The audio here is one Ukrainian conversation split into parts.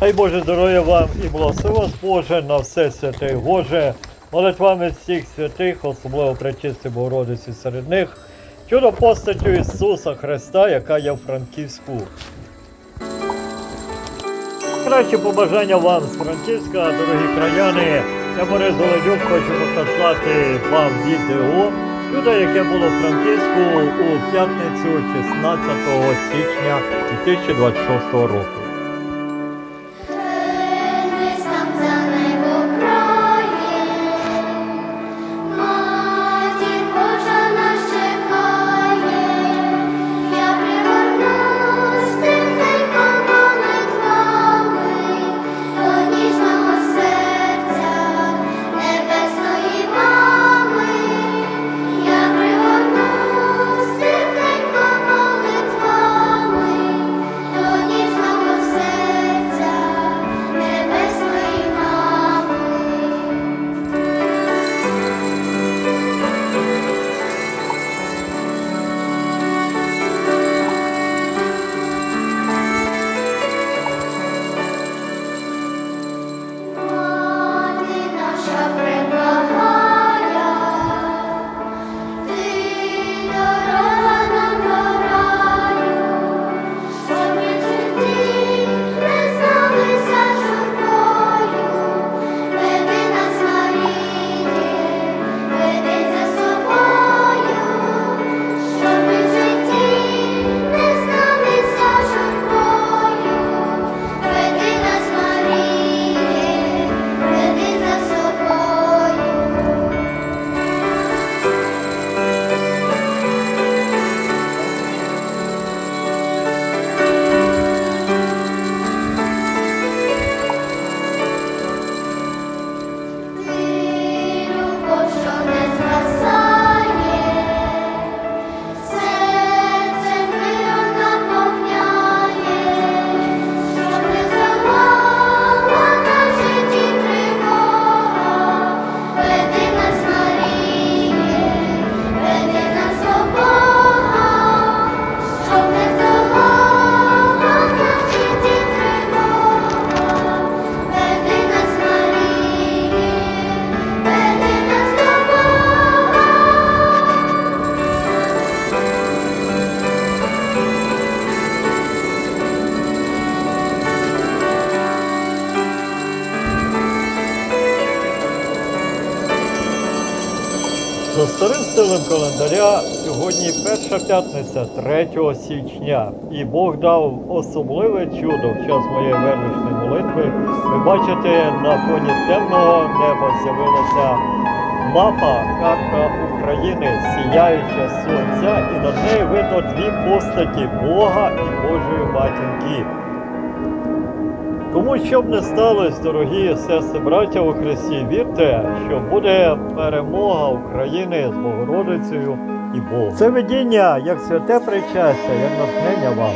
Хай Боже здоров'я вам і благослови вас Боже на все святе Боже. Молитвами всіх святих, особливо пречисти Богородиці серед них, чудо постаттю Ісуса Христа, яка є в Франківську. Кращі побажання вам з Франківська, дорогі краяни. Я Борис Голодюк хочу показати вам відео, чудо, яке було в Франківську у п'ятницю 16 січня 2026 року. Старим стилем календаря сьогодні перша п'ятниця 3 січня, і Бог дав особливе чудо в час моєї вервичної молитви. Ви бачите, на фоні темного неба з'явилася мапа, карта України, сіяюча сонця, і над нею видно дві постаті Бога і Божої матінки. Тому що б не сталося, дорогі сестри, браття у Христі, вірте, що буде перемога України з Богородицею і Богом. Це видіння, як святе причастя, як натхнення вам.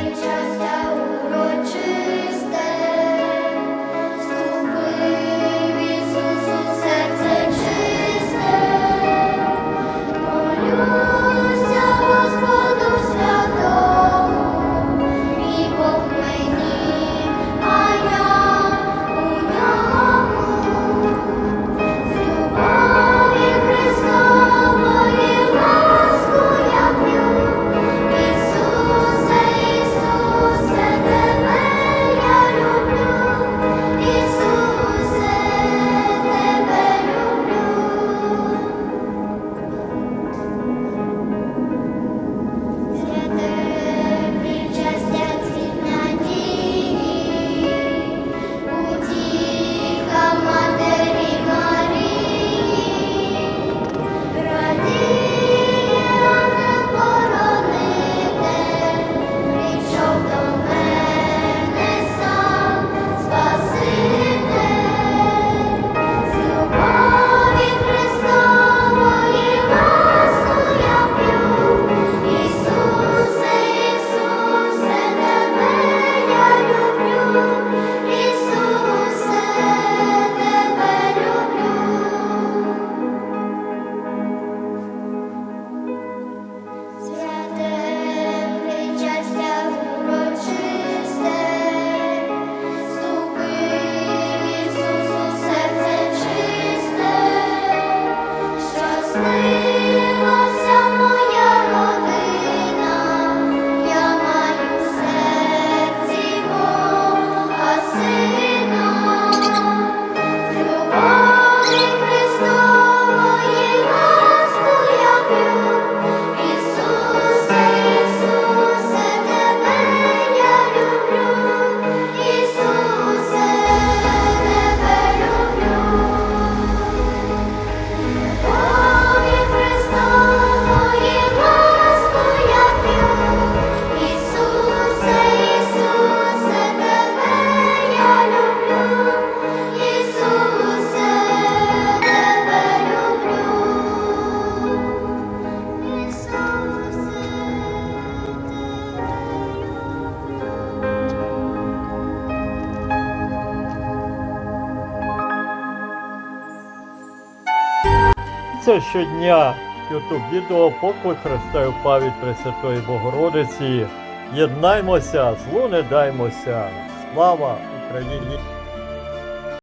Дивіться щодня YouTube відео Поклик Христаю пам'ять Пресвятої Богородиці. Єднаймося, злу не даймося. Слава Україні!